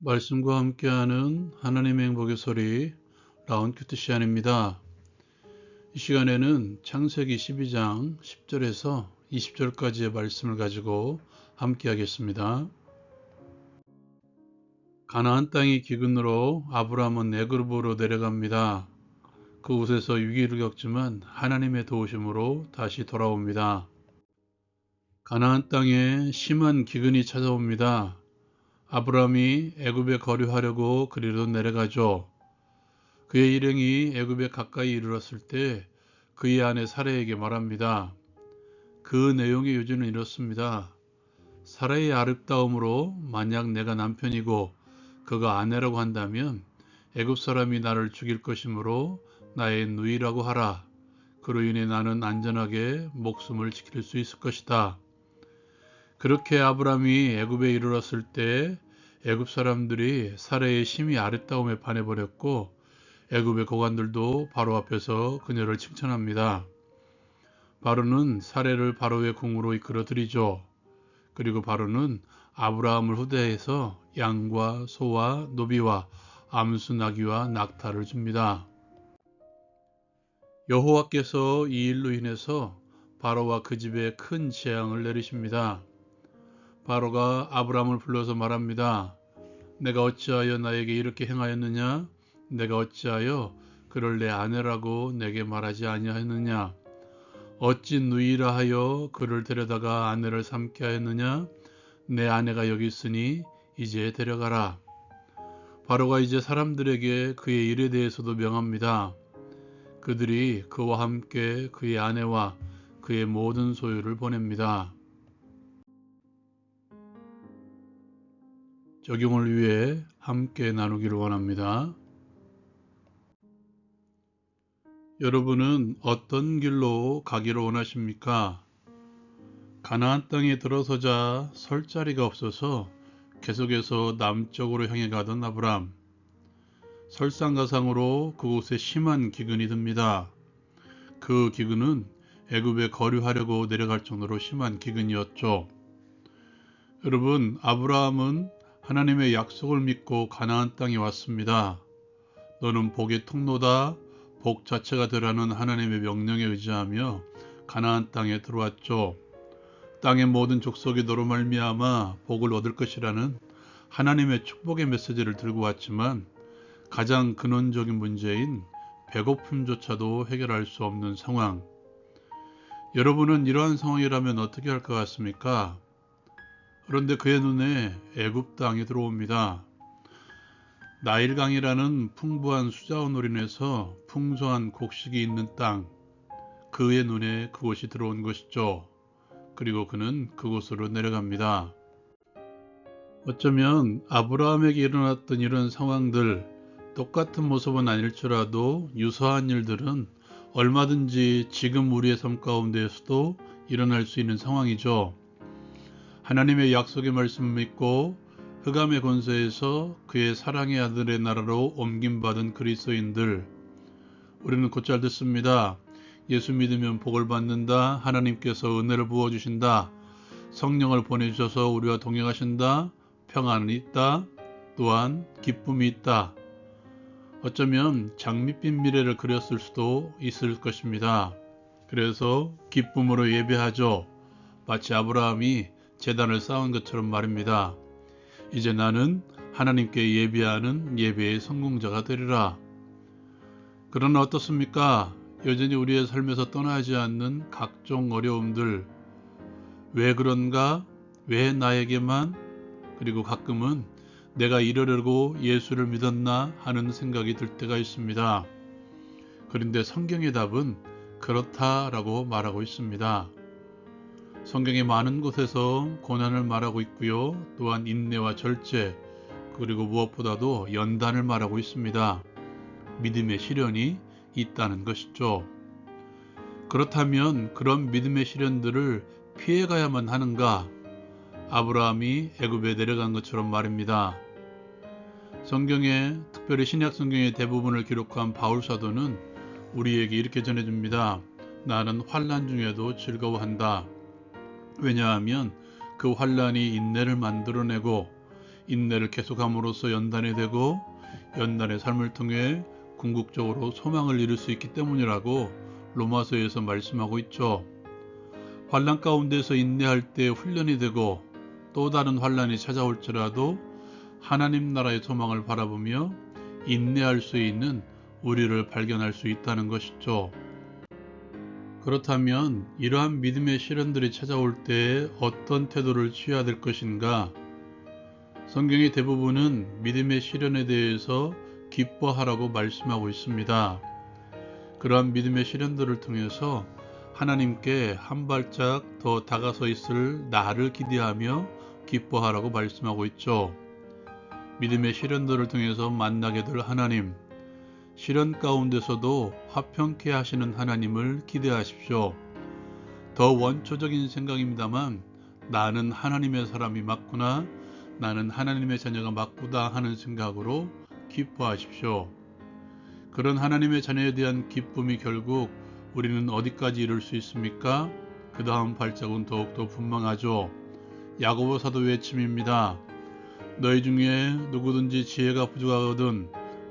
말씀과 함께하는 하나님의 행복의 소리 라운큐트 시안입니다. 이 시간에는 창세기 12장 10절에서 20절까지의 말씀을 가지고 함께 하겠습니다. 가나안 땅이 기근으로 아브라함은 애굽으로 내려갑니다. 그곳에서 위기를 겪지만 하나님의 도우심으로 다시 돌아옵니다. 가나안 땅에 심한 기근이 찾아옵니다. 아브라함이 애굽에 거류하려고 그리로 내려가죠. 그의 일행이 애굽에 가까이 이르렀을 때 그의 아내 사라에게 말합니다. 그 내용의 요지는 이렇습니다. 사라의 아름다움으로 만약 내가 남편이고 그가 아내라고 한다면 애굽 사람이 나를 죽일 것이므로 나의 누이라고 하라. 그로 인해 나는 안전하게 목숨을 지킬 수 있을 것이다. 그렇게 아브라함이 애굽에 이르렀을 때 애굽 사람들이 사례의 심히 아랫다움에 반해버렸고 애굽의 고관들도 바로 앞에서 그녀를 칭찬합니다. 바로는 사례를 바로의 궁으로 이끌어 들이죠. 그리고 바로는 아브라함을 후대해서 양과 소와 노비와 암수 나귀와 낙타를 줍니다. 여호와께서 이 일로 인해서 바로와 그 집에 큰 재앙을 내리십니다. 바로가 아브라함을 불러서 말합니다. 내가 어찌하여 나에게 이렇게 행하였느냐? 내가 어찌하여 그를 내 아내라고 내게 말하지 아니하였느냐? 어찌 누이라 하여 그를 데려다가 아내를 삼게 하였느냐? 내 아내가 여기 있으니 이제 데려가라. 바로가 이제 사람들에게 그의 일에 대해서도 명합니다. 그들이 그와 함께 그의 아내와 그의 모든 소유를 보냅니다. 적용을 위해 함께 나누기를 원합니다. 여러분은 어떤 길로 가기를 원하십니까? 가나안 땅에 들어서자 설 자리가 없어서 계속해서 남쪽으로 향해 가던 아브람. 설상가상으로 그곳에 심한 기근이 듭니다. 그 기근은 애굽에 거류하려고 내려갈 정도로 심한 기근이었죠. 여러분, 아브라함은 하나님의 약속을 믿고 가나안 땅에 왔습니다. 너는 복의 통로다. 복 자체가 되라는 하나님의 명령에 의지하며 가나안 땅에 들어왔죠. 땅의 모든 족속이 너로 말미암아 복을 얻을 것이라는 하나님의 축복의 메시지를 들고 왔지만 가장 근원적인 문제인 배고픔조차도 해결할 수 없는 상황. 여러분은 이러한 상황이라면 어떻게 할 것 같습니까? 그런데 그의 눈에 애굽 땅이 들어옵니다. 나일강이라는 풍부한 수자원으로 인해서 풍성한 곡식이 있는 땅, 그의 눈에 그곳이 들어온 것이죠. 그리고 그는 그곳으로 내려갑니다. 어쩌면 아브라함에게 일어났던 이런 상황들, 똑같은 모습은 아닐지라도 유사한 일들은 얼마든지 지금 우리의 삶 가운데에서도 일어날 수 있는 상황이죠. 하나님의 약속의 말씀을 믿고 흑암의 권세에서 그의 사랑의 아들의 나라로 옮김받은 그리스도인들 우리는 곧잘 듣습니다. 예수 믿으면 복을 받는다. 하나님께서 은혜를 부어 주신다. 성령을 보내 주셔서 우리와 동행하신다. 평안이 있다. 또한 기쁨이 있다. 어쩌면 장밋빛 미래를 그렸을 수도 있을 것입니다. 그래서 기쁨으로 예배하죠. 마치 아브라함이 재단을 쌓은 것처럼 말입니다. 이제 나는 하나님께 예배하는 예배의 성공자가 되리라. 그러나 어떻습니까? 여전히 우리의 삶에서 떠나지 않는 각종 어려움들. 왜 그런가? 왜 나에게만? 그리고 가끔은 내가 이러려고 예수를 믿었나 하는 생각이 들 때가 있습니다. 그런데 성경의 답은 그렇다라고 말하고 있습니다. 성경의 많은 곳에서 고난을 말하고 있고요. 또한 인내와 절제, 그리고 무엇보다도 연단을 말하고 있습니다. 믿음의 시련이 있다는 것이죠. 그렇다면 그런 믿음의 시련들을 피해가야만 하는가? 아브라함이 애굽에 내려간 것처럼 말입니다. 성경에 특별히 신약 성경의 대부분을 기록한 바울 사도는 우리에게 이렇게 전해줍니다. 나는 환란 중에도 즐거워한다. 왜냐하면 그 환란이 인내를 만들어내고 인내를 계속함으로써 연단이 되고 연단의 삶을 통해 궁극적으로 소망을 이룰 수 있기 때문이라고 로마서에서 말씀하고 있죠. 환란 가운데서 인내할 때 훈련이 되고 또 다른 환란이 찾아올지라도 하나님 나라의 소망을 바라보며 인내할 수 있는 우리를 발견할 수 있다는 것이죠. 그렇다면 이러한 믿음의 시련들이 찾아올 때 어떤 태도를 취해야 될 것인가? 성경의 대부분은 믿음의 시련에 대해서 기뻐하라고 말씀하고 있습니다. 그러한 믿음의 시련들을 통해서 하나님께 한 발짝 더 다가서 있을 나를 기대하며 기뻐하라고 말씀하고 있죠. 믿음의 시련들을 통해서 만나게 될 하나님, 시련 가운데서도 화평케 하시는 하나님을 기대하십시오. 더 원초적인 생각입니다만 나는 하나님의 사람이 맞구나, 나는 하나님의 자녀가 맞구나 하는 생각으로 기뻐하십시오. 그런 하나님의 자녀에 대한 기쁨이 결국 우리는 어디까지 이룰 수 있습니까? 그 다음 발작은 더욱더 분명하죠. 야고보 사도 외침입니다. 너희 중에 누구든지 지혜가 부족하거든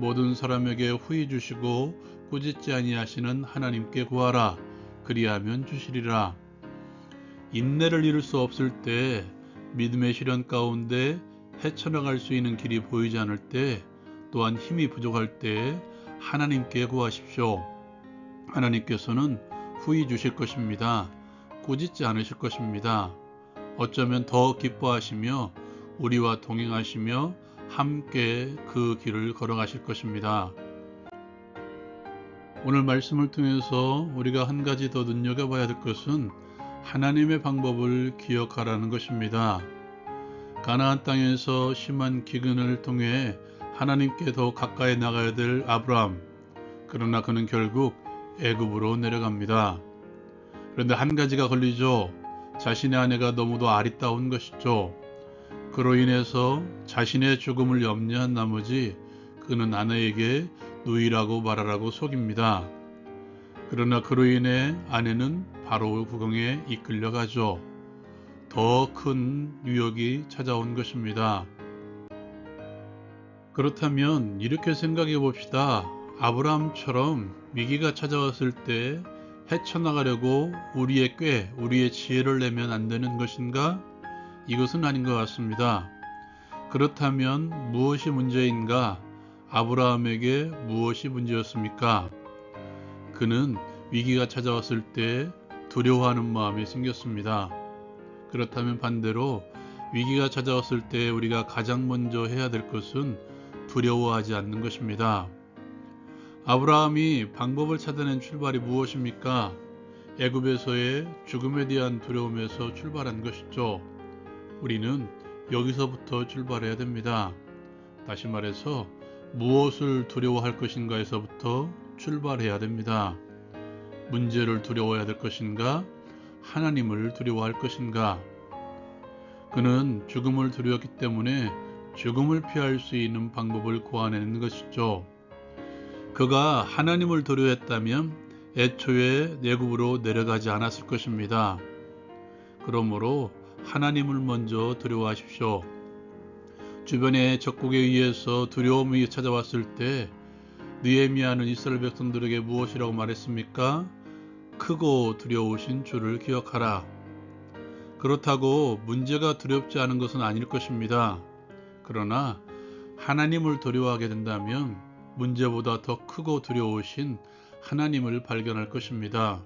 모든 사람에게 후히 주시고 꾸짖지 아니하시는 하나님께 구하라 그리하면 주시리라. 인내를 이룰 수 없을 때 믿음의 시련 가운데 헤쳐나갈 수 있는 길이 보이지 않을 때 또한 힘이 부족할 때 하나님께 구하십시오. 하나님께서는 후히 주실 것입니다. 꾸짖지 않으실 것입니다. 어쩌면 더 기뻐하시며 우리와 동행하시며 함께 그 길을 걸어가실 것입니다. 오늘 말씀을 통해서 우리가 한 가지 더 눈여겨봐야 될 것은 하나님의 방법을 기억하라는 것입니다. 가나안 땅에서 심한 기근을 통해 하나님께 더 가까이 나가야 될 아브라함. 그러나 그는 결국 애굽으로 내려갑니다. 그런데 한 가지가 걸리죠. 자신의 아내가 너무도 아리따운 것이죠. 그로 인해서 자신의 죽음을 염려한 나머지 그는 아내에게 누이라고 말하라고 속입니다. 그러나 그로 인해 아내는 바로 국왕에 이끌려가죠. 더 큰 유역이 찾아온 것입니다. 그렇다면 이렇게 생각해 봅시다. 아브라함처럼 위기가 찾아왔을 때 헤쳐나가려고 우리의 꾀, 우리의 지혜를 내면 안 되는 것인가? 이것은 아닌 것 같습니다. 그렇다면 무엇이 문제인가? 아브라함에게 무엇이 문제였습니까? 그는 위기가 찾아왔을 때 두려워하는 마음이 생겼습니다. 그렇다면 반대로 위기가 찾아왔을 때 우리가 가장 먼저 해야 될 것은 두려워하지 않는 것입니다. 아브라함이 방법을 찾아낸 출발이 무엇입니까? 애굽에서의 죽음에 대한 두려움에서 출발한 것이죠. 우리는 여기서부터 출발해야 됩니다. 다시 말해서 무엇을 두려워할 것인가에서부터 출발해야 됩니다. 문제를 두려워해야 될 것인가? 하나님을 두려워할 것인가? 그는 죽음을 두려웠기 때문에 죽음을 피할 수 있는 방법을 고안해낸 것이죠. 그가 하나님을 두려워했다면 애초에 내굽으로 내려가지 않았을 것입니다. 그러므로 하나님을 먼저 두려워하십시오. 주변의 적국에 의해서 두려움이 찾아왔을 때 느헤미야는 이스라엘 백성들에게 무엇이라고 말했습니까? 크고 두려우신 주를 기억하라. 그렇다고 문제가 두렵지 않은 것은 아닐 것입니다. 그러나 하나님을 두려워하게 된다면 문제보다 더 크고 두려우신 하나님을 발견할 것입니다.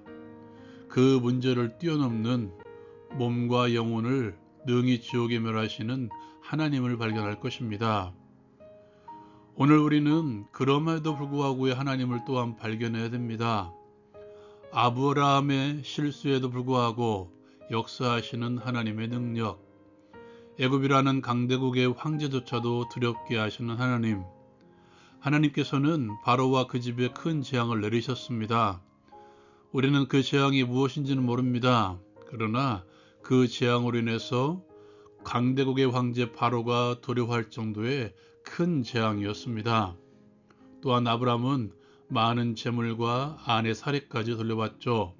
그 문제를 뛰어넘는 몸과 영혼을 능히 지옥에 멸하시는 하나님을 발견할 것입니다. 오늘 우리는 그럼에도 불구하고의 하나님을 또한 발견해야 됩니다. 아브라함의 실수에도 불구하고 역사하시는 하나님의 능력, 애굽이라는 강대국의 황제조차도 두렵게 하시는 하나님, 하나님께서는 바로와 그 집에 큰 재앙을 내리셨습니다. 우리는 그 재앙이 무엇인지는 모릅니다. 그러나 그 재앙으로 인해서 강대국의 황제 바로가 두려워할 정도의 큰 재앙이었습니다. 또한 아브라함은 많은 재물과 아내 사례까지 돌려받죠.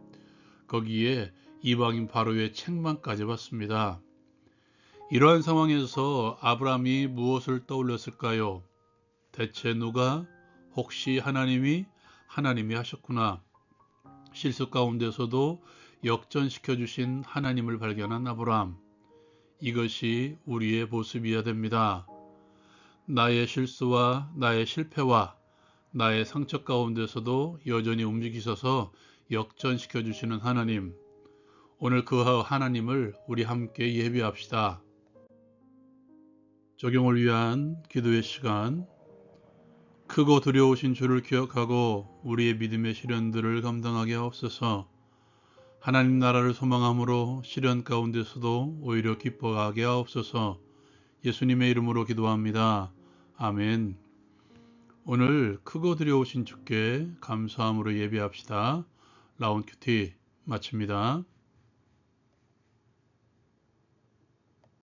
거기에 이방인 바로의 책망까지 받습니다. 이러한 상황에서 아브라함이 무엇을 떠올렸을까요? 대체 누가 혹시 하나님이 하나님이 하셨구나. 실수 가운데서도 역전시켜 주신 하나님을 발견한 아브라함. 이것이 우리의 모습이어야 됩니다. 나의 실수와 나의 실패와 나의 상처 가운데서도 여전히 움직이셔서 역전시켜 주시는 하나님. 오늘 그 하나님을 우리 함께 예배합시다. 적용을 위한 기도의 시간. 크고 두려우신 주를 기억하고 우리의 믿음의 시련들을 감당하게 하옵소서. 하나님 나라를 소망함으로 시련 가운데서도 오히려 기뻐하게 하옵소서. 예수님의 이름으로 기도합니다. 아멘. 오늘 크고 두려우신 주께 감사함으로 예배합시다. 라운 큐티 마칩니다.